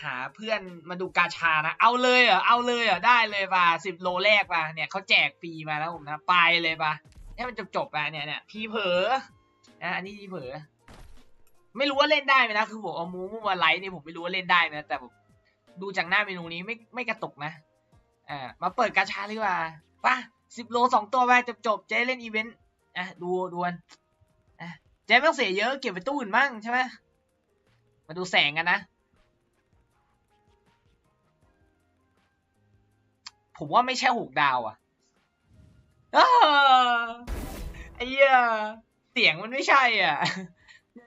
หาเพื่อนมาดูกาชานะ เอาเลยเหรอเอาเลยเหรอได้เลยป่ะสิบโลแรกป่ะเนี่ยเขาแจกฟรีมาแล้วผมนะไปเลยป่ะให้มันจบจบๆป่ะเนี่ยเนี่ยพีเผลอนะอันนี้พีเผลอไม่รู้ว่าเล่นได้ไหมนะคือผมเอามูมูมาไลท์นี่ผมไม่รู้ว่าเล่นได้ไหมนะแต่ผมดูจากหน้าเมนูนี้ไม่ไม่กระตุกนะอ่ามาเปิดกาชาดีกว่าป่ะสิบโลสองตัวไปจบจบๆจะได้เล่นอีเวนต์อะดูดวนอะเจ๊ไม่ต้องเสียเยอะเก็บไปตู้อื่นบ้างใช่ไหมมาดูแสงกันนะ ผมว่าไม่ใช่หกดาวอะไอ้เสียงมันไม่ใช่อะ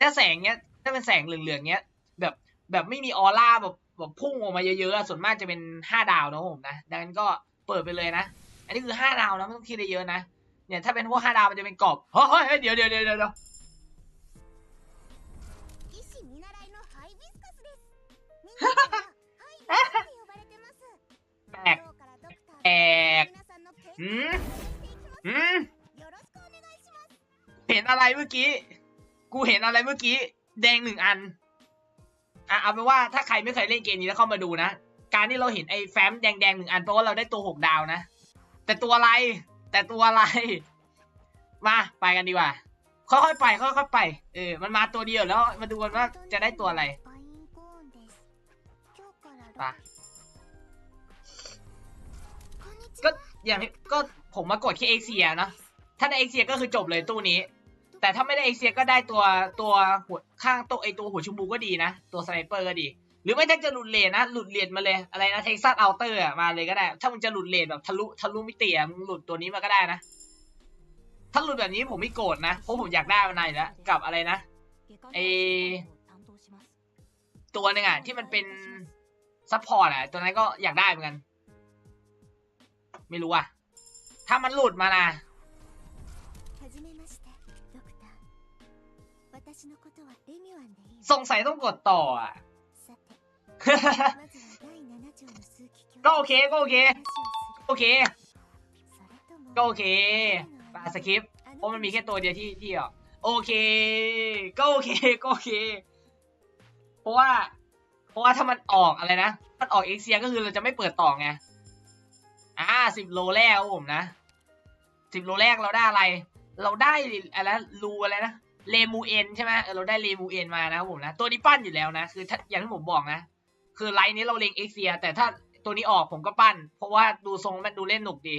ถ้าแสงเนี้ย ถ้าเป็นแสงเหลืองๆเนี้ย แบบแบบไม่มีออร่าแบบแบบพุ่งออกมาเยอะๆส่วนมากจะเป็นห้าดาวนะผมนะดังนั้นก็เปิดไปเลยนะ อันนี้คือห้าดาวนะไม่ต้องคิดอะไรเยอะนะเนี่ยถ้าเป็นพวกห้าดาวมันจะเป็นกรอบเฮ้ยเดี๋ยวเดี๋ยวเดี๋ยวเดี๋ยวแปลก แอกอืมอืมเห็นอะไรเมื่อกี้ กูเห็นอะไรเมื่อกี้ แดงหนึ่งอัน อะเอาเป็นว่าถ้าใครไม่เคยเล่นเกมนี้แล้วเข้ามาดูนะ การที่เราเห็นไอ้แฟ้มแดงแดงหนึ่งอันเพราะว่าเราได้ตัวหกดาวนะ แต่ตัวอะไร แต่ตัวอะไร มาไปกันดีกว่า ค่อยๆไปค่อยๆไป เออ มันมาตัวเดียวแล้วมาดูกันว่าจะได้ตัวอะไรไป ก็。อย่างก็ผมมากดแค่เอ็กเซียนะ ถ้าได้เอ็กเซียก็คือจบเลยตู้นี้ แต่ถ้าไม่ได้เอ็กเซียก็ได้ตัวตัวหัวข้างตัวไอตัวหัวชมพูก็ดีนะ ตัวสไนเปอร์ก็ดี หรือไม่ถ้าจะหลุดเลนนะ หลุดเลนมาเลยอะไรนะเท็กซัสเอัลเตอร์มาเลยก็ได้ ถ้ามึงจะหลุดเลนแบบทะลุทะลุมิติอะมึงหลุดตัวนี้มาก็ได้นะ ถ้าหลุดแบบนี้ผมไม่โกรธนะ เพราะผมอยากได้มานานอยู่แล้วกับอะไรนะเอตัวหนึ่งอะที่มันเป็นซัพพอร์ตอะตัวนั้นก็อยากได้เหมือนกัน ไม่รู้อะถ้ามันหลุดมานะสงสัยต้องกดต่ออะก็โอเคก็โอเค โอเค ก็โอเคปาสคริปเพราะมันมีแค่ตัวเดียวที่ที่อะโอเค ก็โอเคก็โอเค เพราะว่า เพราะว่าถ้ามันออกอะไรนะ มันออกเอ็กเซียก็คือเราจะไม่เปิดต่อไง อ่าสิบโลแรกครับผมนะสิบโลแรกเราได้อะไร เราได้อะไรรูอะไรนะเลมูเอ็นใช่ไหมเออเราได้เลมูเอ็นมานะครับผมนะ ตัวนี้ปั้นอยู่แล้วนะ คือถ้าอย่างที่ผมบอกนะ คือไลน์นี้เราเลงเอ็กเซีย แต่ถ้าตัวนี้ออกผมก็ปั้น เพราะว่าดูทรงมันดูเล่นหนุกดี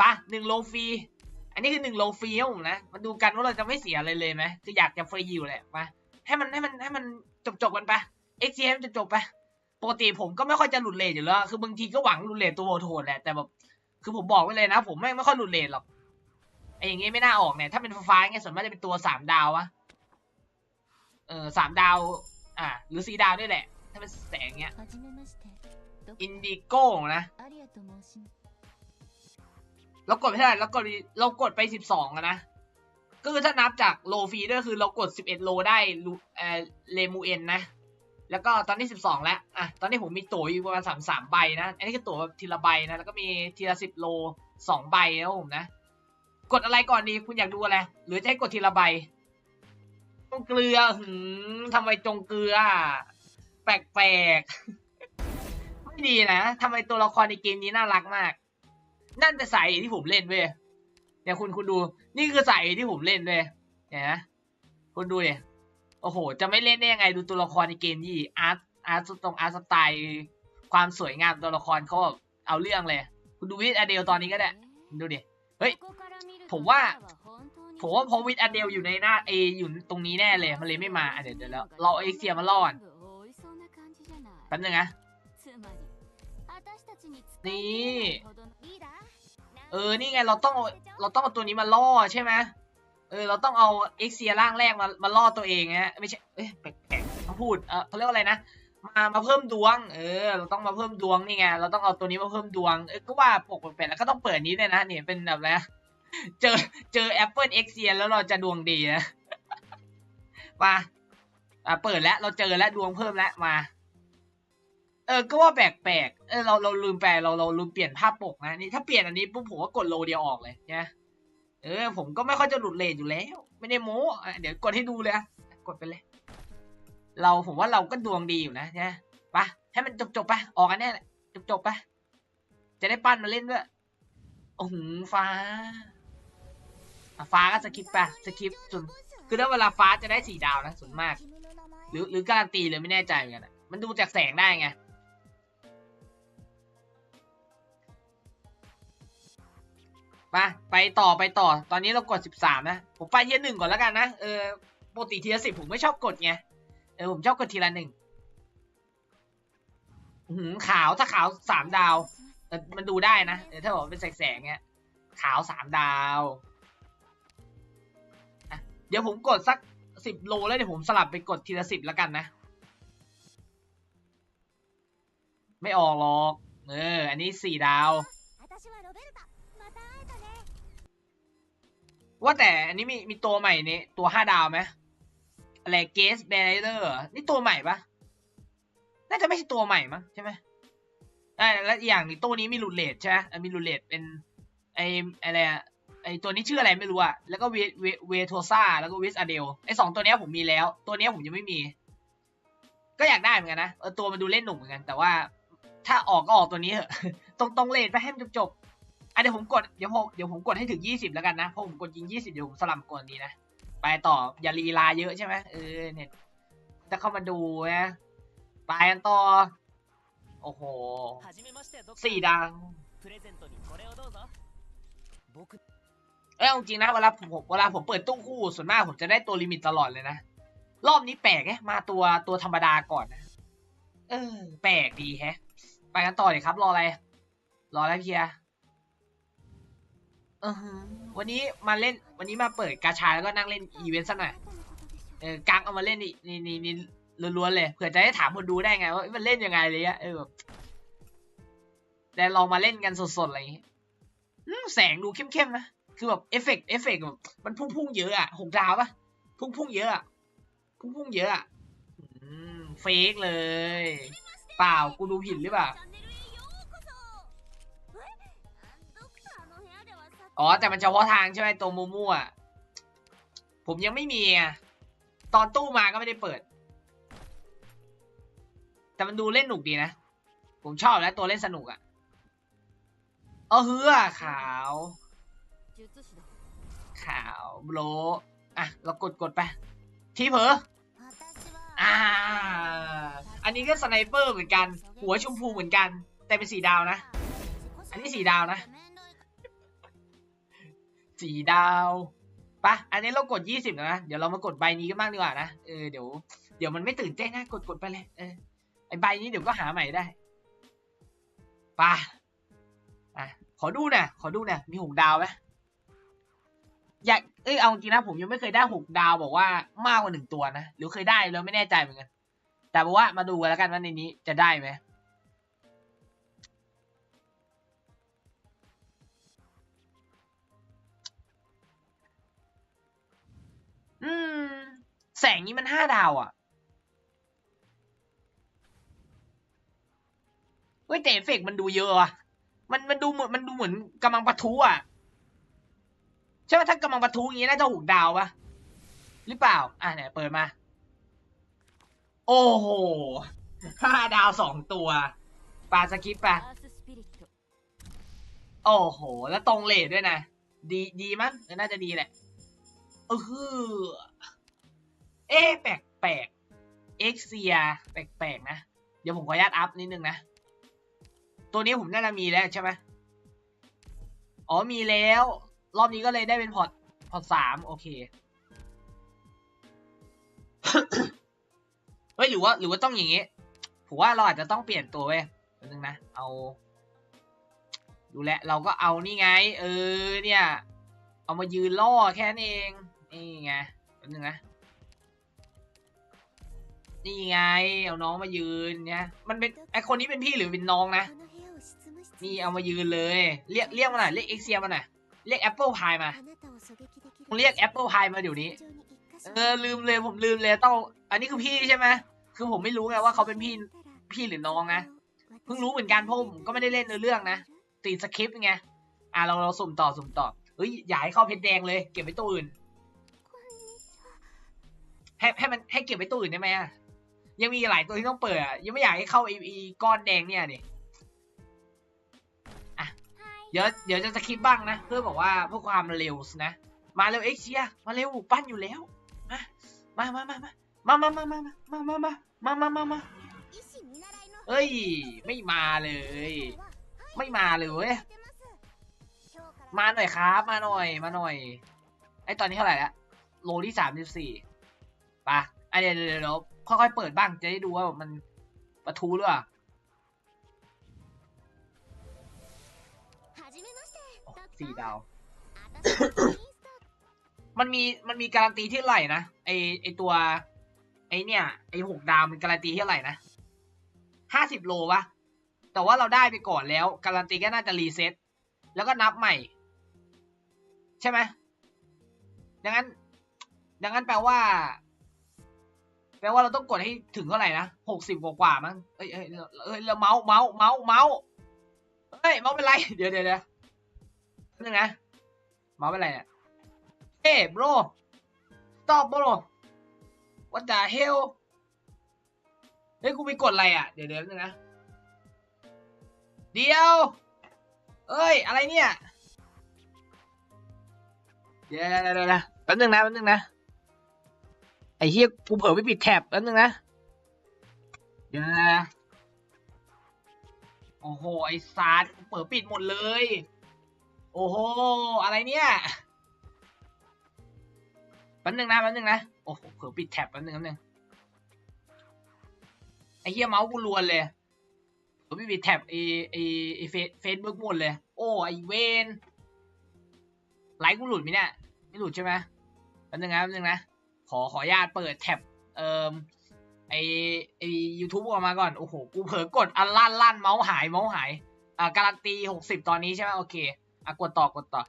ปะหนึ่งโลฟรี อันนี้คือหนึ่งโลฟรีครับผมนะ มาดูกันว่าเราจะไม่เสียอะไรเลยไหมคืออยากจะฟรีอยู่แหละมาให้มันให้มันให้มันจบจบๆกันไปเอ็กเซียมันจะจบๆไป ปกติผมก็ไม่ค่อยจะหลุดเลทอยู่แล้ว คือบางทีก็หวังหลุดเลทตัวโทนแหละ แต่แบบคือผมบอกไว้เลยนะ ผมไม่ไม่ค่อยหลุดเลทหรอกไอ้อย่างงี้ไม่น่าออกเนี่ย ถ้าเป็นฟ้าเงี้ยส่วนมากจะเป็นตัวสามดาวอะเออสามดาว อ่า หรือสี่ดาวด้วยแหละ ถ้าเป็นแสงเงี้ย อินดิโก้นะเรากดไปเท่าไหร่เรากดเรากดไปสิบสองนะก็คือถ้านับจากโลฟีด้วยคือเรากดสิบเอ็ดโลได้เออเลมูเอ็นนะ แล้วก็ตอนนี้สิบสองแล้ว อะ ตอนนี้ผมมีตั๋วอยู่ประมาณสามสามใบนะ อันนี้คือตั๋วทีละใบนะ แล้วก็มีทีละสิบโลสองใบนะผมนะ กดอะไรก่อนดี คุณอยากดูอะไร หรือจะให้กดทีละใบ จงเกลือหืมทำไมจงเกลือ แปลกๆ ไม่ดีนะทำไมตัวละครในเกมนี้น่ารักมาก นั่นแต่สายที่ผมเล่นเว้ยเนี่ยคุณคุณดู นี่คือสายที่ผมเล่นเว้ยเห็นไหมคุณดูเนี่ย อ้โห จะไม่เล่นได้ยังไงดูตัวละครในเกมนี่อาร์ตอาร์ตตรงอาร์ตสไตล์ความสวยงามตัวละครเขาเอาเรื่องเลย คุณดูวิดอเดลตอนนี้ก็ได้ ดูดิ เฮ้ย ผมว่า ผมว่าพราะวิดอเดลอยู่ในหน้าเออยู่ตรงนี้แน่เลย มันเลยไม่มาเดี๋ยวเดี๋ยวแล้วเราเอาเอ็กเซียมาล่อนแป๊บนึงนะนี่ เออ นี่ไง เราต้องเอาเราต้องเอาตัวนี้มาล่อใช่ไหม เออเราต้องเอาเอ็กเซียร่างแรกมามาล่อตัวเองฮะไม่ใช่เอ้ยแปลกๆต้องพูดเออเขาเรียกว่าอะไรนะมามาเพิ่มดวง เออ เราต้องมาเพิ่มดวงนี่ไงเราต้องเอาตัวนี้มาเพิ่มดวงเออก็ว่าปกเป็นแล้วก็ต้องเปิดนี้ด้วยนะเนี่ยเป็นแบบอะไรนะเจอเจอแอปเปิลเอ็กเซียแล้วเราจะดวงดีนะมาอะเปิดแล้วเราเจอแล้วดวงเพิ่มแล้วมา เออ ก็ว่าแปลกๆเออเราเราลืมแปลเราเราลืมเปลี่ยนภาพปกนะนี่ถ้าเปลี่ยนอันนี้ปุ๊บผมก็กดโลเดียวออกเลยนะ เออ ผมก็ไม่ค่อยจะหลุดเลทอยู่แล้ว ไม่ได้โม้อ่เดี๋ยวกดให้ดูเลยอะกดไปเลย เราผมว่าเราก็ดวงดีอยู่นะนะไปะให้มันจบจบๆไปออกกันแน่จบจบๆไปจะได้ปั้นมาเล่นด้วยโอ้โหฟ้า ฟ้าก็สกิปไปสกิปส่วนคือถ้าเวลาฟ้าจะได้สี่ดาวนะส่วนมาก หรือหรือการันตีเลยไม่แน่ใจเหมือนกันมันดูจากแสงได้ไง ไปไปต่อไปต่อ ตอนนี้เรากดสิบสามนะ ผมไปทีละหนึ่งก่อนแล้วกันนะ เออปกติทีละสิบผมไม่ชอบกดไง เออผมชอบกดทีละหนึ่งหือขาวถ้าขาวสามดาวมันดูได้นะเออถ้าบอกเป็นแสงๆเงี้ย ขาวสามดาวเดี๋ยวผมกดสักสิบโลแล้วเดี๋ยวผมสลับไปกดทีละสิบแล้วกันนะ ไม่ออกหรอก เออ อันนี้สี่ดาว ว่าแต่อันนี้มีมีตัวใหม่นี่ตัวห้าดาวไหมอะไรเกสแบรเดอร์นี่ตัวใหม่ปะน่าจะไม่ใช่ตัวใหม่มั้งใช่ไหมอ่าแล้วอีอย่างนี้ตัวนี้มีรูเลตใช่ไหมมีรูเลตเป็นไออะไรอะไอตัวนี้ชื่ออะไรไม่รู้อะแล้วก็เวเวเวโทซ่าแล้วก็วิสอเดลไอสองตัวเนี้ยผมมีแล้ว ตัวเนี้ยผมยังไม่มี ก็อยากได้เหมือนกันนะตัวมันดูเล่นหนุ่มเหมือนกัน แต่ว่าถ้าออกก็ออกตัวนี้เถอะตรงตรงเลทไปให้มันจบ อะเดี๋ยวผมกดเดี๋ยวผมเดี๋ยวผมกดให้ถึงยี่สิบแล้วกันนะเพราะผมกดยิงยี่สิบเดี๋ยวผมสลัมกดนี้นะไปต่ออย่าลีลาเยอะใช่ไหมเออเนี่ยถ้เข้ามาดูนะไปกันต่อโอ้โหสี่ดังเออจริงนะเวลาผมเวลาผมเปิดตู้คู่ส่วนมากผมจะได้ตัวลิมิตตลอดเลยนะรอบนี้แปลกแฮะมาตัวตัวธรรมดาก่อนนะเออ แปลกดีแฮะ ไปกันต่อเลยครับ รออะไร รออะไรเพีย ออหือวันนี้มาเล่น วันนี้มาเปิดกาชาแล้วก็นั่งเล่นอีเวนต์ซะหน่อย เออกังเอามาเล่นนี่นี่นี่นี่ล้วนๆเลยเผื่อจะได้ถามคนดูได้ไงว่ามันเล่นยังไงเลยอะเออแบบแต่ลองมาเล่นกันสดๆอะไรอย่างงี้แสงดูเข้มๆนะ คือแบบเอฟเฟกต์เอฟเฟกต์แบบมันพุ่งๆเยอะอะหกดาวปะพุ่งๆเยอะอะพุ่งๆเยอะอะเฟกเลย เปล่ากูดูผิดหรือเปล่า อ๋อ แต่มันเฉพาะทางใช่ไหมตัวมูมูอะผมยังไม่มีอะตอนตู้มาก็ไม่ได้เปิด แต่มันดูเล่นหนุกดีนะ ผมชอบแล้วตัวเล่นสนุกอะเออเฮือขาว ขาวโลอะ เรากดกดไป ทีเผลออ่า อันนี้ก็สไนเปอร์เหมือนกัน หัวชมพูเหมือนกัน แต่เป็นสีดาวนะ อันนี้สีดาวนะ สีดาวปะอันนี้เรากดยี่สิบนะ เดี๋ยวเรามากดใบนี้กันบ้างดีกว่านะ เออเดี๋ยวเดี๋ยวมันไม่ตื่นเต้นนะ กดกดไปเลย เออไอใบนี้เดี๋ยวก็หาใหม่ได้ปะอะขอดูหน่อยขอดูหน่อยมีหกดาวไหมอยากเอ้ยเอาจริงนะผมยังไม่เคยได้หกดาวบอกว่ามากกว่าหนึ่งตัวนะหรือเคยได้แล้วไม่แน่ใจเหมือนกันแต่บอกว่ามาดูกันแล้วกันว่าในนี้จะได้ไหมืม แสงนี้มันห้าดาวอะเฮ้ยแต่เอฟเฟกมันดูเยอะอะมันมันดูเหมือนมันดูเหมือนกำลังปะทุอะใช่ไหมถ้ากำลังปะทุอย่างนี้น่าจะหกดาวปะหรือเปล่า อะไหนเปิดมา โอ้โหห้าดาวสองตัวปลาสกิปปะโอ้โห แล้วตรงเลทด้วยนะ ดีดีมั้งน่าจะดีแหละ เออฮือเอ๊แปลกแปลกเอ็กเซียแปลกแปลกๆนะ เดี๋ยวผมขออนุญาตอัพนิดนึงนะ ตัวนี้ผมน่าจะมีแล้วใช่ไหมอ๋อมีแล้ว รอบนี้ก็เลยได้เป็นพอร์ตพอร์ตสามโอเคเฮ้ยหรือว่า หรือว่าต้องอย่างงี้ผมว่าเราอาจจะต้องเปลี่ยนตัวเว้ยนึงนะ เอา ดูแลเราก็เอานี่ไง เออ เนี่ย เอามายืนล่อแค่นั้นเอง นี่ไงแป๊บนึงนะนี่ไง เอาน้องมายืนเนี่ยมันเป็นไอคนนี้เป็นพี่หรือเป็นน้องนะ นี่เอามายืนเลย เรียกเรียกมันหน่อยเรียกเอ็กเซียมันหน่อยเรียกแอปเปิลพายมาเรียกแอปเปิลพายมาเดี๋ยวนี้ เออลืมเลยผมลืมเลยต้อง อันนี้คือพี่ใช่ไหมคือผมไม่รู้ไงว่าเขาเป็นพี่พี่หรือน้องนะ เพิ่งรู้เหมือนกันเพราะผมก็ไม่ได้เล่นในเรื่องนะติดสคริปต์ไง อะเราเราสุ่มต่อสุ่มต่อเฮ้ยอย่าให้เข้าเพชรแดงเลย เก็บไว้ตัวอื่น ให้ให้มันให้เก็บไว้ตู้อื่นได้ไหมอะยังมีหลายตัวที่ต้องเปิดอะยังไม่อยากให้เข้าไอ้ก้อนแดงเนี่ยดิอะเดี๋ยวเดี๋ยวจะจะคริปบ้างนะเพื่อบอกว่าเพื่อความเร็วนะมาเร็วเอ็กเชียมาเร็วปั้นอยู่แล้วมามามามามามามามามามามามามามามาเฮ้ย ไม่มาเลย ไม่มาเลยมาหน่อยครับ มาหน่อย มาหน่อย ไอตอนนี้เท่าไหร่ละโลที่สามสิบสี่ ปะอันเดี๋ยวเดี๋ยวค่อยๆเปิดบ้างจะได้ดูว่ามันประทูหรือเปล่าสี่ดาว มันมีมันมีการันตีที่ไหลนะไอไอตัว ไอเนี่ย ไอหกดาวมันการันตีที่ไหลนะห้าสิบโลวะแต่ว่าเราได้ไปก่อนแล้ว การันตีก็น่าจะรีเซ็ตแล้วก็นับใหม่ ใช่ไหมดังนั้น ดังนั้นแปลว่า ลว่าเราต้องกดให้ถึงเท่าไหร่นะหกสิบกว่ามั้งเอ้ยเอ้ยเอ้ยแล้วเมาส์เมาส์เมาส์เมาส์เฮ้ยเมาส์เป็นไร เดี๋ยวเดี๋ยวเดี๋ยวนึงนะเมาส์เป็นไรเนี่ย Hey bro stop bro what the hell เฮ้ยกูไปกดอะไรอะ เดี๋ยวเดี๋ยวนึงนะเดี๋ยว เอ้ย อะไรเนี่ย เดี๋ยวเดี๋ยวเดี๋ยวแป๊บนึงนะแป๊บนึงนะ ไอ้เฮียกูเผลอไปปิดแท็บแป๊บนึงนะเดี๋ยวนะโอ้โห ไอ้ซาร์กูเผลอปิดหมดเลย โอ้โห อะไรเนี่ยแป๊บนึงนะแป๊บนึงนะ โอ้โห เผลอปิดแท็บแป๊บนึงแป๊บนึง ไอ้เฮียเมาส์กูรวนเลยเผลอไปปิดแท็บไอ้ไอ้ไอ้เฟซเฟซบุ๊กหมดเลย โอ้ไอ้เวนไลค์กูหลุดไหมเนี่ย ไม่หลุดใช่ไหมแป๊บนึงนะแป๊บนึงนะ ขอขออนุญาตเปิดแท็บเอ่อไอไอยูทูบออกมาก่อน โอ้โห กูเผลอกดอันลั่นลั่นเมาส์หายเมาส์หายอ่าการันตีหกสิบตอนนี้ใช่ไหมโอเคอะกดต่อกดต่อ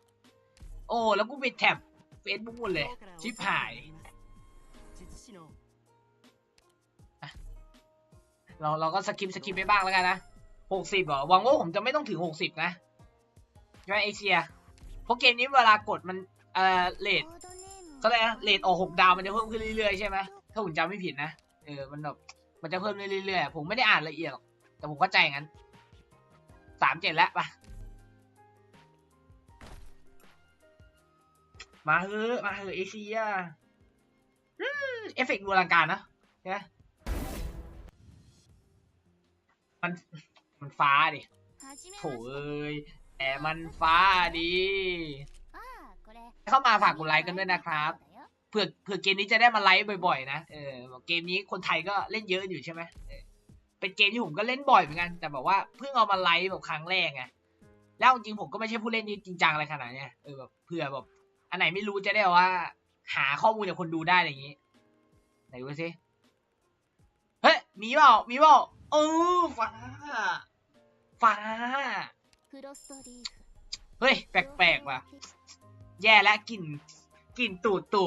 โอ้แล้วกูปิดแท็บเฟซบุ๊กหมดเลย ชิบหายเราเราก็สกิปสกิปไปบ้างแล้วกันนะหกสิบเหรอหวังว่าผมจะไม่ต้องถึงหกสิบนะใช่ไหมเอเชียเพราะเกมนี้เวลากดมันเอ่อเลท ก็เลยนะเลทออกหกดาวมันจะเพิ่มขึ้นเรื่อยๆใช่ไหมถ้าผมจำไม่ผิดนะเออมันแบบมันจะเพิ่มเรื่อยๆผมไม่ได้อ่านละเอียดหรอกแต่ผมเข้าใจงั้นสามเจ็ดแล้วปะมาเฮอมาเฮอเอเชียเอฟเฟกต์ดูอลังการนะใช่ไหมมันมันฟ้าดิโถเอ้ยแต่มันฟ้าดี เข้ามาฝากกดไลค์กันด้วยนะครับเผื่อเผื่อเกมนี้จะได้มาไลค์บ่อยๆ นะเออเกมนี้คนไทยก็เล่นเยอะอยู่ใช่ไหมเป็นเกมที่ผมก็เล่นบ่อยเหมือนกัน แต่แบบว่าเพิ่งเอามาไลค์แบบครั้งแรกไงแล้วจริงผมก็ไม่ใช่ผู้เล่นที่จริงจังอะไรขนาดนี้เออแบบเผื่อแบบอันไหนไม่รู้จะได้ว่า หาข้อมูลจากคนดูได้อะไรอย่างนี้ไหนดูสิเฮ้ยมีเปล่ามีเปล่าเออฟ้าฟ้าเฮ้ยแปลกแปลกว่ะ แย่แล้วกลิ่นกลิ่นตูดตู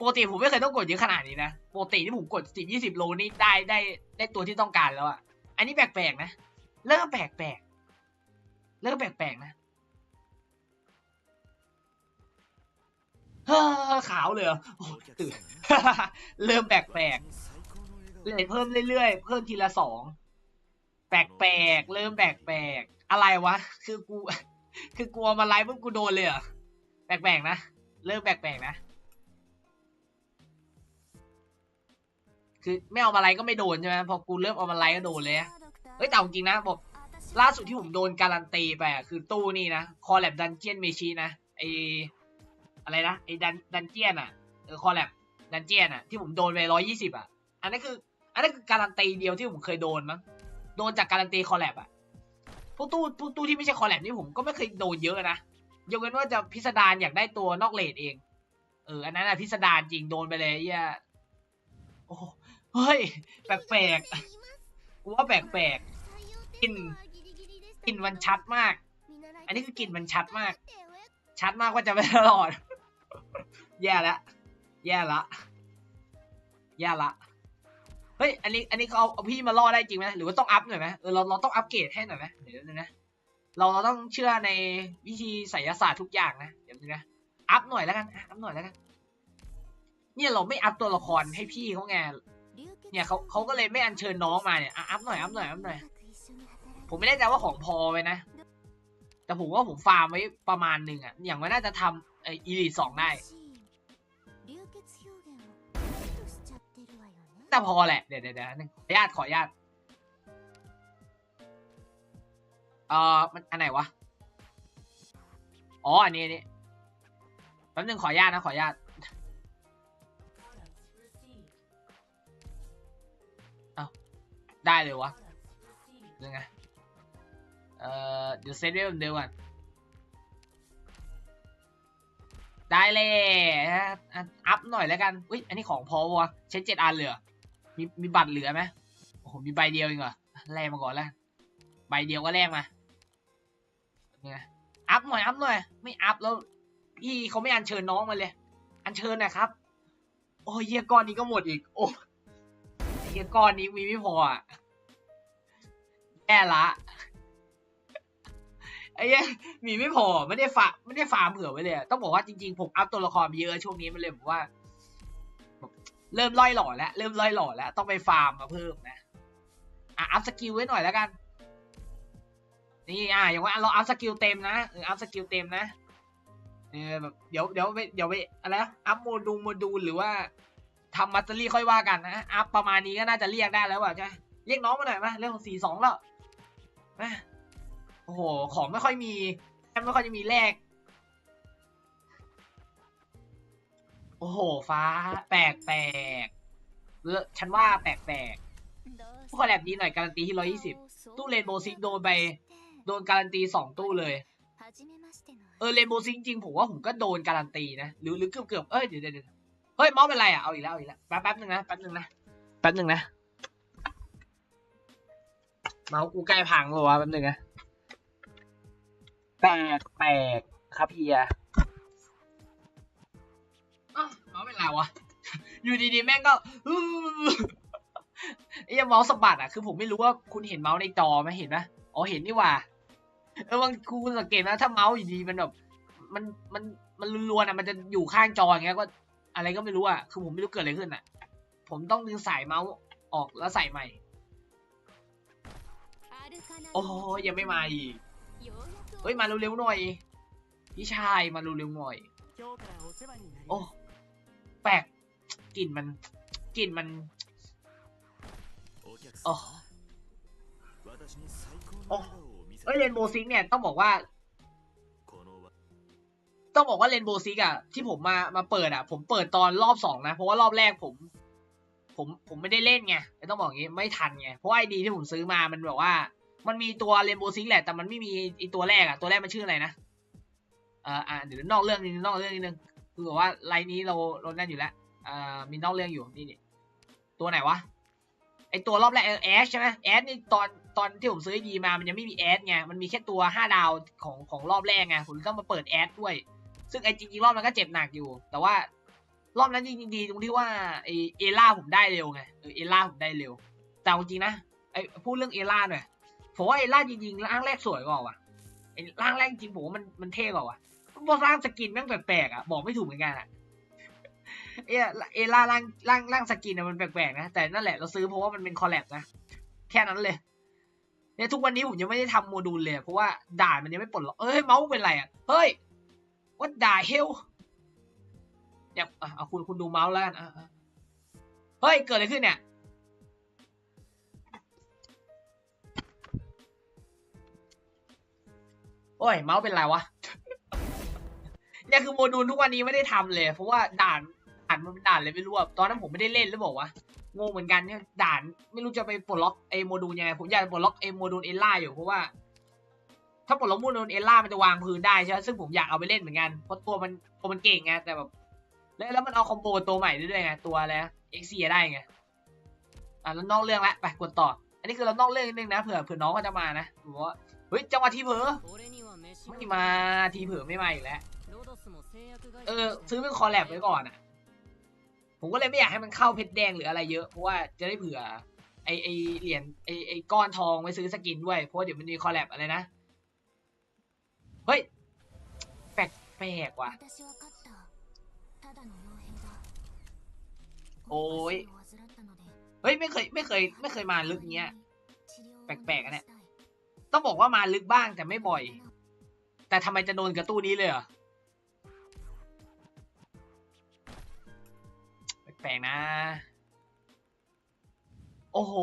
ปกติผมไม่เคยต้องกดเยอะขนาดนี้นะปกติที่ผมกดสิบยี่สิบโลนี่ได้ได้ได้ตัวที่ต้องการแล้วอะอันนี้แปลกๆนะ เริ่มแปลกๆเริ่มแปลกๆนะเฮ้อขาวเลยอโอ้ตื่นเริ่มแปลกๆเลยเพิ่มเรื่อยๆ เพิ่มทีละสองแปลกๆเริ่มแปลกๆอะไรวะ คือกู คือกลัวมาไลฟ์ปุ๊บกูโดนเลยเหรอแปลกๆนะ เริ่มแปลกๆนะ คือไม่เอามาไลฟ์ก็ไม่โดนใช่ไหมพอกูเริ่มเอามาไลฟ์ก็โดนเลยเฮ้ยแต่จริงนะบอกล่าสุดที่ผมโดนการันตีไปอะคือตู้นี่นะคอแลบดันเจียนเมชีนะไออะไรนะไอดันดันเจียนอะเออคอแลบดันเจียนอะที่ผมโดนไปร้อยี่สิบอะอันนั้นคือ อันนั้นคือการันตีเดียวที่ผมเคยโดนมั้งโดนจากการันตีคอแลบอะพวกตู้พวกตู้ที่ไม่ใช่คอแลบนี่ผมก็ไม่เคยโดนเยอะนะ ยกเว้นว่าจะพิสดารอยากได้ตัวนอกเลทเอง เออ อันนั้นอะพิสดารจริงโดนไปเลยอ้เหี้ยโอ้โหเฮ้ย แปลกๆกูว่าแปลกๆกลิ่นกลิ่นมันชัดมาก อันนี้คือกลิ่นมันชัดมาก ชัดมากว่าจะไม่ตลอด แย่ละแย่ละแย่ละเฮ้ย อันนี้ อันนี้เขาเอาพี่มาล่อได้จริงไหมหรือว่าต้องอัพหน่อยไหมเออเราเราต้องอัปเกรดให้หน่อยไหมเดี๋ยวนึงนะ เราเราต้องเชื่อในวิธีไสยศาสตร์ทุกอย่างนะเดี๋ยวนึงนะอัพหน่อยแล้วกันอัพหน่อยแล้วกันเนี่ยเราไม่อัพตัวละครให้พี่เขาไงเนี่ยเขาเขาก็เลยไม่อัญเชิญน้องมาเนี่ยอัพหน่อยอัพหน่อยอัพหน่อยผมไม่แน่ใจว่าของพอไว้นะ แต่ผมว่าผมฟาร์มไว้ประมาณหนึ่งอะอย่างว่าน่าจะทำไออีลีสองได้ แต่พอแหละ เดี๋ยวเดี๋ยวขออนุญาตขออนุญาต เอ่อมันอันไหนวะ อ๋อ อันนี้อันนี้แป๊บนึงขออนุญาตนะ ขออนุญาตเอาได้เลยวะยังไง เอ่อ เดี๋ยวเซตไว้แบบเดิมก่อน ได้เลยอะอะอัพหน่อยแล้วกัน อุ้ย อันนี้ของพอวะใช้เจ็ดอันเหลือ มีมีบัตรเหลือไหมโอ้โห มีใบเดียวเองเหรอแลกมาก่อนแล้ว ใบเดียวก็แลกมา เนี่ยอัพหน่อยอัพหน่อย ไม่อัพแล้วพี่เขาไม่อัญเชิญน้องมาเลย อัญเชิญนะครับ โอ้ยเฮียก้อนนี้ก็หมดอีก โอ้เฮียก้อนนี้มีไม่พออะแย่ละไอ้เหี้ยมีไม่พอไม่ได้ฝาไม่ได้ฟาร์มเผื่อไว้เลยต้องบอกว่าจริงๆผมอัพตัวละครเยอะช่วงนี้มันเลยผมว่า เริ่มล่อยหล่อแล้วเริ่มล่อยหล่อแล้วต้องไปฟาร์มมาเพิ่มนะอะอัพสกิลไว้หน่อยแล้วกัน นี่อะอย่างว่าเราอัพสกิลเต็มนะเอออัพสกิลเต็มนะเออแบบเดี๋ยวเดี๋ยวไปเดี๋ยวไปอะไรนะอัพโมดูลโมดูลหรือว่าทำมัตเตอรี่ค่อยว่ากันนะอัพประมาณนี้ก็น่าจะเรียกได้แล้วว่ะใช่ไหมเรียกน้องมาหน่อยไหมเรื่องสี่สองแล้วมาโอ้โหของไม่ค่อยมีแทบไม่ค่อยจะมีแลกโอ้โห ฟ้า แปลกแปลกเออฉันว่าแปลกแปลกผู้คอลแลบดีหน่อยการันตีที่ร้อยยี่สิบตู้เรนโบว์ซิกโดนไป โดนการันตีสองตู้เลย เออเรนโบซิงจริงผมว่าผมก็โดนการันตีนะ หรือหรือเกือบเกือบเอ้ยเดี๋ยวเดี๋เฮ้ยมอสเป็นไรอะ เอาอีกแล้วเอาอีกแล้วแป๊บแป๊บนึงนะแป๊บนึงนะแป๊บนึงนะ เมาส์กูใกล้พังเลยวะแป๊บนึงนะแปลกแปลกครับเฮียเมาส์เป็นไรวะ อยู่ดีๆแม่งก็ไอ้เมาส์สะบัดอะ คือผมไม่รู้ว่าคุณเห็นเมาส์ในจอไหมเห็นไหมอ๋อเห็นนี่ว่า แล้วบางครูสังเกตนะถ้าเมาส์อยู่ดีมันแบบมันมันมันลวนอะมันจะอยู่ข้างจออย่างเงี้ยก็อะไรก็ไม่รู้อะคือผมไม่รู้เกิดอะไรขึ้นอะ ผมต้องดึงสายเมาส์ออกแล้วใส่ใหม่ โอ้โยังไม่มาอีกเฮ้ยมาเร็วๆหน่อยพี่ชายมาเร็วๆหน่อย โอ้แปลกกลิ่นมันกลิ่นมันโอ้โอ้ เอ้เรนโบซิกเนี่ยต้องบอกว่า ต้องบอกว่าเรนโบซิกอะที่ผมมามาเปิดอะ ผมเปิดตอนรอบสองนะ เพราะว่ารอบแรกผม ผมผมไม่ได้เล่นไงต้องบอกงี้ไม่ทันไงเพราะไอดีที่ผมซื้อมามันแบบว่า มันมีตัวเรนโบซิกแหละแต่มันไม่มีไอตัวแรกอะตัวแรกมันชื่ออะไรนะเอ่ออ่าเดี๋ยวนอกเรื่องนิดนอกเรื่องนิดนึงคือแบบว่าไลน์นี้เราเราแน่นอยู่แล้วอ่ามีนอกเรื่องอยู่นี่นี่ตัวไหนวะไอตัวรอบแรกเอชใช่ไหมเอชนี่ตอน ตอนที่ผมซื้อดีมามันยังไม่มีแอดไงมันมีแค่ตัวห้าดาวของของรอบแรกไงผมต้องมาเปิดแอดด้วย ซึ่งไอ้จริงๆรอบนั้นก็เจ็บหนักอยู่ แต่ว่ารอบนั้นจริงๆดีตรงที่ว่าไอเอล่าผมได้เร็วไงเอล่าผมได้เร็ว แต่เอาจริงนะไอพูดเรื่องเอล่าหน่อยผมว่าเอล่าจริงๆร่างแรกสวยกว่าว่ะไอร่างแรกจริงผมว่ามันมันเท่กว่าว่ะพอร่างสกินแม่งแปลกๆอะบอกไม่ถูกเหมือนกันอะเอเอล่าร่างร่างร่างสกินอะมันแปลกๆนะแต่นั่นแหละเราซื้อเพราะว่ามันเป็นคอลแลบนะแค่นั้นเลย เนี่ยทุกวันนี้ผมยังไม่ได้ทำโมดูลเลยเพราะว่าด่านมันยังไม่ปลดล็อกเอ้ยเมาส์เป็นไรอะเฮ้ย what the hell เดี๋ยวเอาคุณคุณดูเมาส์แล้วกันะเฮ้ยเกิดอะไรขึ้นเนี่ยโอ้ยเมาส์เป็นไรวะเนี่ยคือโมดูลทุกวันนี้ไม่ได้ทำเลย เพราะว่าด่านด่านมันเป็นด่านเลยไม่รู้อะตอนนั้นผมไม่ได้เล่นแล้วบอกว่า งงเหมือนกันเนี่ยด่านไม่รู้จะไปปลดล็อกเอโมดูลยังไงผมอยากปลดล็อกเอโมดูลเอล่าอยู่เพราะว่า ถ้าปลดล็อกโมดูลเอล่ามันจะวางพื้นได้ใช่ไหมซึ่งผมอยากเอาไปเล่นเหมือนกันเพราะตัวมันตัวมันเก่งไงแต่แบบแล้วแล้วมันเอาคอมโบตัวใหม่ด้วยไงตัวอะไรเอ็กซีได้ไงอะแล้วนอกเรื่องละไปกดต่อ อันนี้คือเรานอกเรื่องนิดนึงนะเผื่อเผื่อน้องก็จะมานะผมว่าเฮ้ยจังหวะทีเผลอไม่มาทีเผลอไม่มาอีกแล้วเออซื้อเป็นคอลแลบไว้ก่อนอะ ผมก็เลยไม่อยากให้มันเข้าเพชรแดงหรืออะไรเยอะเพราะว่าจะได้เผื่อไอไอเหรียญไอไอก้อนทองไว้ซื้อสกินด้วยเพราะเดี๋ยวมันมีคอลแลบอะไรนะเฮ้ยแปลกแปลกว่ะโอ้ยเฮ้ยไม่เคยไม่เคยไม่เคยมาลึกเงี้ย แปลกๆอันเนี้ยต้องบอกว่ามาลึกบ้างแต่ไม่บ่อย แต่ทำไมจะโดนกับตู้นี้เลยเหร แปลกนะ โอ้โห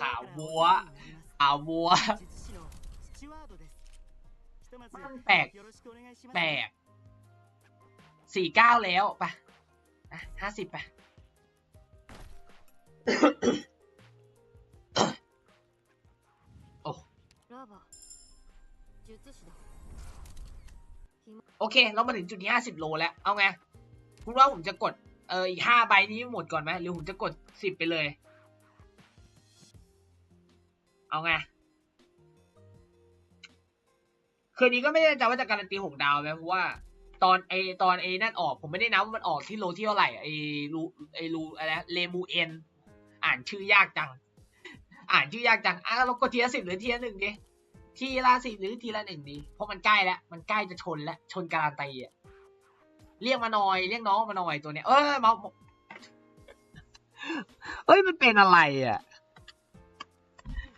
ขาวัวขาวัว มันแปลก แปลกสี่เก้าแล้วปะอะห้าสิบปะโอโอเค เรามาถึงจุดนี้ห้าสิบโลแล้ว เอาไง คุณว่าผมจะกด เอออีกห้าใบนี้หมดก่อนไหมหรือผมจะกดสิบไปเลย เอาไงคืนนี้ก็ไม่แน่ใจว่าจะการันตีหกดาวไหมเพราะว่าตอนไอตอนไอนั่นออกผมไม่ได้นับว่ามันออกที่โลที่เท่าไหร่ไอรูไอรูอะไรนะเลมูเอ็นอ่านชื่อยากจัง อ่านชื่อยากจังอะเรากดทีละสิบหรือทีละหนึ่งดิทีละสิบหรือทีละหนึ่งดี เพราะมันใกล้แล้วมันใกล้จะชนแล้วชนการันตีอะ เรียกมาหน่อยเรียกน้องมาหน่อยตัวเนี้ยเอ้ยเมาเอ้ยมันเป็นอะไรอะ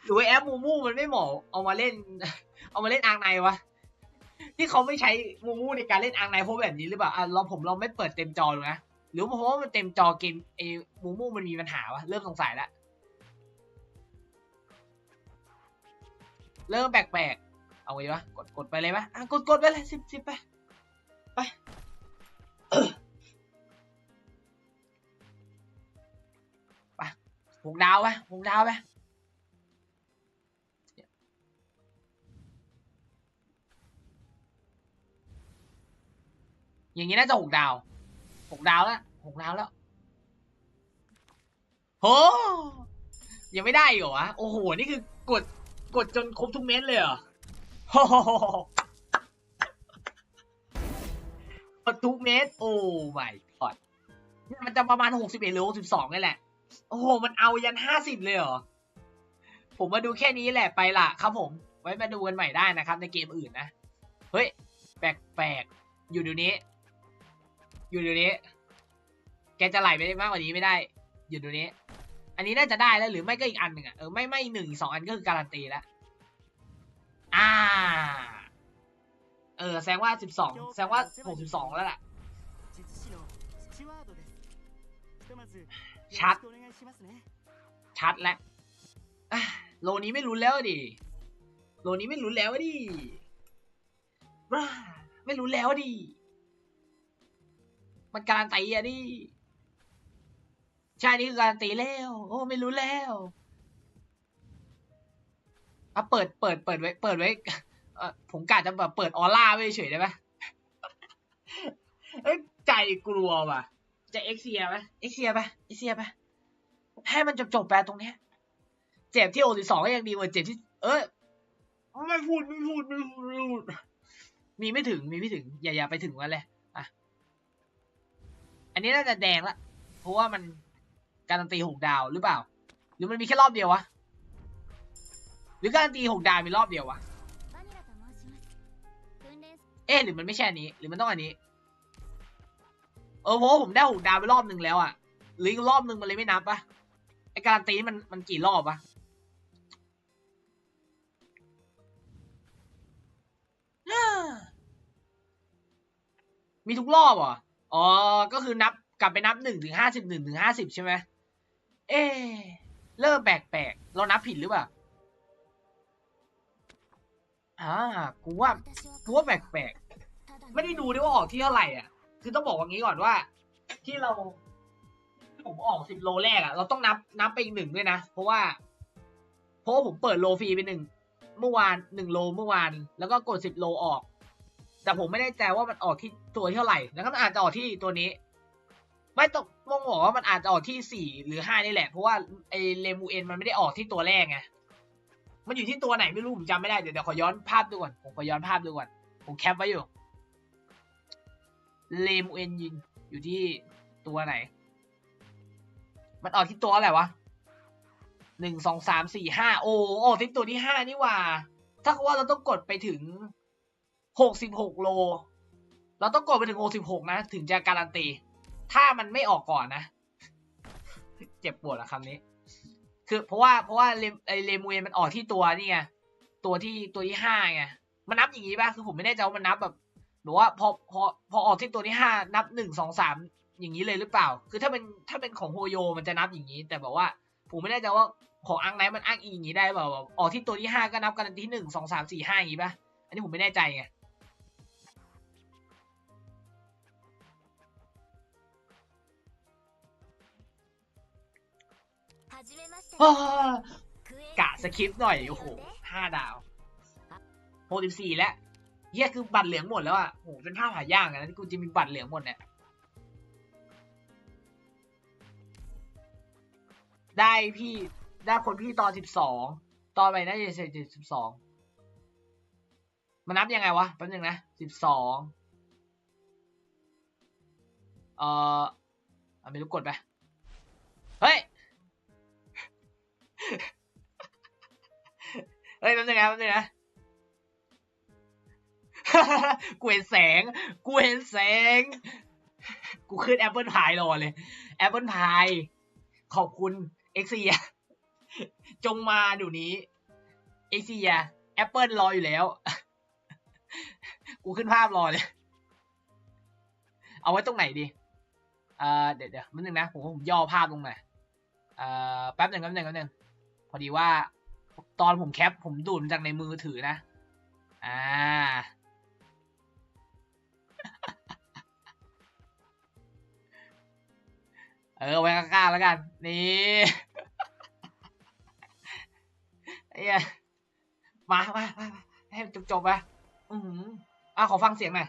หรือว่าแอปมูมูมันไม่เหมาะเอามาเล่น เอามาเล่นอ่างในวะที่เขาไม่ใช้มูมูในการเล่นอ่างในเพราะแบบนี้หรือเปล่าอะเราผมเราไม่เปิดเต็มจอดูนะหรือเพราะว่ามันเต็มจอเกมไอ้มูมูมันมีปัญหาวะเริ่มสงสัยแล้วเริ่มแปลกๆเอาไว้วะกดกดไปเลยปะอะกดกดไปเลยสิบสิบไปไป ไปหกดาวไปหกดาวไปอย่างนี้น่าจะหกดาวหกดาวแล้วหกดาวแล้วโหยังไม่ได้อีกเหรอวะ โอ้โห นี่คือกด กดจนครบทุกเม็ดเลยเหรอ กดทุกเม็ดโอ้ my god เนี่ยมันจะประมาณหกสิบเอ็ดหรือหกสิบสองนี่แหละ โอ้โห มันเอายันห้าสิบเลยเหรอ ผมมาดูแค่นี้แหละไปละครับผม ไว้มาดูกันใหม่ได้นะครับ ในเกมอื่นนะ เฮ้ย แปลกๆ อยู่เดี๋ยวนี้ อยู่เดี๋ยวนี้ แกจะไหลไปได้มากกว่านี้ไม่ได้ อยู่เดี๋ยวนี้ อันนี้น่าจะได้แล้วหรือไม่ก็อีกอันหนึ่งอะ เออไม่ไม่หนึ่งสองอันก็คือการันตีแล้ว อ่า เออแสงว่าสิบสองแสงว่าผมสองแล้วแหละชัด ชัดแล้วโลนี้ไม่รู้แล้วดิโลนี้ไม่รู้แล้วดิบ้าไม่รู้แล้วดิมันการตีอะดิใช่นี่คือการตีแล้ว โอ้ไม่รู้แล้วอะเปิดเปิดเปิดไว้ เปิดไว้ เออผมกะจะแบบเปิดออร่าไว้เฉยได้ไหมเอ้ยใจกลัวว่ะ จะเอ็กเซียไหมเอ็กเซียไปเอ็กเซียไปให้มันจบจบๆไปตรงเนี้ยเจ็บที่โอสิสองก็ยังดีกว่าเจ็บที่ เอ้ยไม่พูดไม่พูดไม่พูดไม่พูดมีไม่ถึงมีไม่ถึง อย่าอย่าไปถึงกันเลยอะอันนี้น่าจะแดงละเพราะว่ามันการันตีหกดาวหรือเปล่า หรือมันมีแค่รอบเดียววะหรือการันตีหกดาวมีรอบเดียววะ เอ๊ะหรือมันไม่ใช่อันนี้ หรือมันต้องอันนี้ เออเพราะผมได้หกดาวไปรอบหนึ่งแล้วอะหรืออีกรอบหนึ่งมันเลยไม่นับปะไอการันตีมันมันกี่รอบปะอ่ามีทุกรอบเหรอ อ๋อ ก็คือนับกลับไปนับหนึ่งถึงห้าสิบหนึ่งถึงห้าสิบใช่ไหม เอ๊เริ่มแปลกๆ เรานับผิดหรือเปล่า อ่ากูว่ากูว่าแปลกๆ ไม่ได้ดูด้วยว่าออกที่เท่าไหร่อะ คือต้องบอกว่างี้ก่อนว่า ที่เราที่ผมออกสิบโลแรกอะ เราต้องนับนับไปอีกหนึ่งด้วยนะ เพราะว่า เพราะผมเปิดโลฟรีไปหนึ่งเมื่อวานหนึ่งโลเมื่อวาน แล้วก็กดสิบโลออก แต่ผมไม่ได้แจว่ามันออกที่ตัวเท่าไหร่ แล้วก็อาจจะออกที่ตัวนี้ ไม่ต้องมองบอกว่ามันอาจจะออกที่สี่หรือห้านี่แหละ เพราะว่าไอเลมูเอ็นมันไม่ได้ออกที่ตัวแรกไง มันอยู่ที่ตัวไหนไม่รู้ผมจำไม่ได้เดี๋ยวเดี๋ยวขอย้อนภาพดูก่อนผมขอย้อนภาพดูก่อนผมแคปไว้อยู่เลมเอ็นยินอยู่ที่ตัวไหน มันออกที่ตัวอะไรวะหนึ่งสองสามสี่ห้าโอ้ออกที่ตัวที่ห้านี่ว่า ถ้าเขาว่าเราต้องกดไปถึงหกสิบหกโล เราต้องกดไปถึงหกสิบหกนะ ถึงจะการันตี ถ้ามันไม่ออกก่อนนะ เจ็บปวดอะคำนี้ คือเพราะว่าเพราะว่าเลมไอเลมูเอนมันออกที่ตัวนี่ไงตัวที่ตัวที่ห้าไงมันนับอย่างนี้ป่ะคือผมไม่แน่ใจว่ามันนับแบบหรือว่าพอพอพอออกที่ตัวที่ห้านับหนึ่งสองสามอย่างนี้เลยหรือเปล่า คือถ้าเป็นถ้าเป็นของโฮโยมันจะนับอย่างนี้ แต่แบบว่าผมไม่แน่ใจว่าของอังไนมันอ้างอิงอย่างนี้ได้แบบออกที่ตัวที่ห้าก็นับกันที่หนึ่งสองสามสี่ห้าอย่างนี้ป่ะอันนี้ผมไม่แน่ใจไง กะสคริปต์หน่อย โอ้โหห้าดาวหกสิบสี่แล้วเฮียคือบัตรเหลืองหมดแล้วอะโหเป็นภาพหายากนะที่กูจะมีบัตรเหลืองหมดเนี่ย ได้พี่ได้คนพี่ตอนสิบสองตอนไปน่าจะเสร็จสิบสองมันนับยังไงวะแป๊บนึงนะสิบสองเอ่อไม่รู้กดไป เฮ้ย เฮ้ยแป๊บนึงนะแป๊บนึงนะกูเห็นแสง กูเห็นแสง กูขึ้นแอปเปิลพายรอเลยแอปเปิลพายขอบคุณเอ็กซี่จงมาเดี๋ยวนี้เอ็กซี่แอปเปิลรออยู่แล้ว กูขึ้นภาพรอเลย เอาไว้ตรงไหนดีเอ่อเดี๋ยวเดี๋ยวมันนึงนะผมผมย่อภาพลงหน่อยเอ่อแป๊บหนึ่งแป๊บหนึ่งแป๊บหนึ่ง อดีว่า ตอนผมแคปผมดูดมาจากในมือถือนะ อ่า เออไว้กล้าๆแล้วกัน นี่ไอ้เฮียมามามาให้จบจบๆไปอือหืออะขอฟังเสียงหน่อย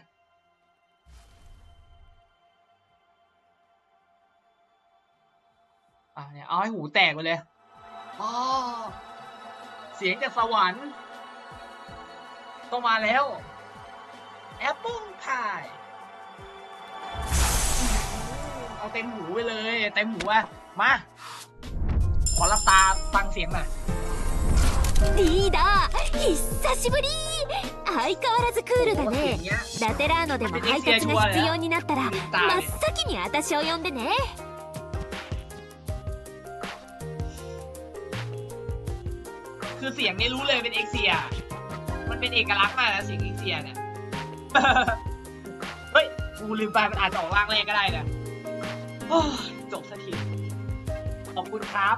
อะเนี่ยเอาให้หูแตกไปเลย อ๋อเสียงจากสวรรค์ต้องมาแล้ว แอปเปิลพายเอาเต็มหูไปเลย เต็มหูอ่ะ มา ขอรับตาฟังเสียงหน่อย リーダー久しぶり相変わらずクールだ เสียง ね เนี้ย ラテラーノでも配達が必要になったら真っ先に私を呼んでね คือเสียงนี้รู้เลยเป็นเอ็กเซีย มันเป็นเอกลักษณ์มากนะเสียงเอ็กเซียเนี่ย เฮ้ย กูลืมไปมันอาจจะออกร่างแรกก็ได้นะจบสักที ขอบคุณครับ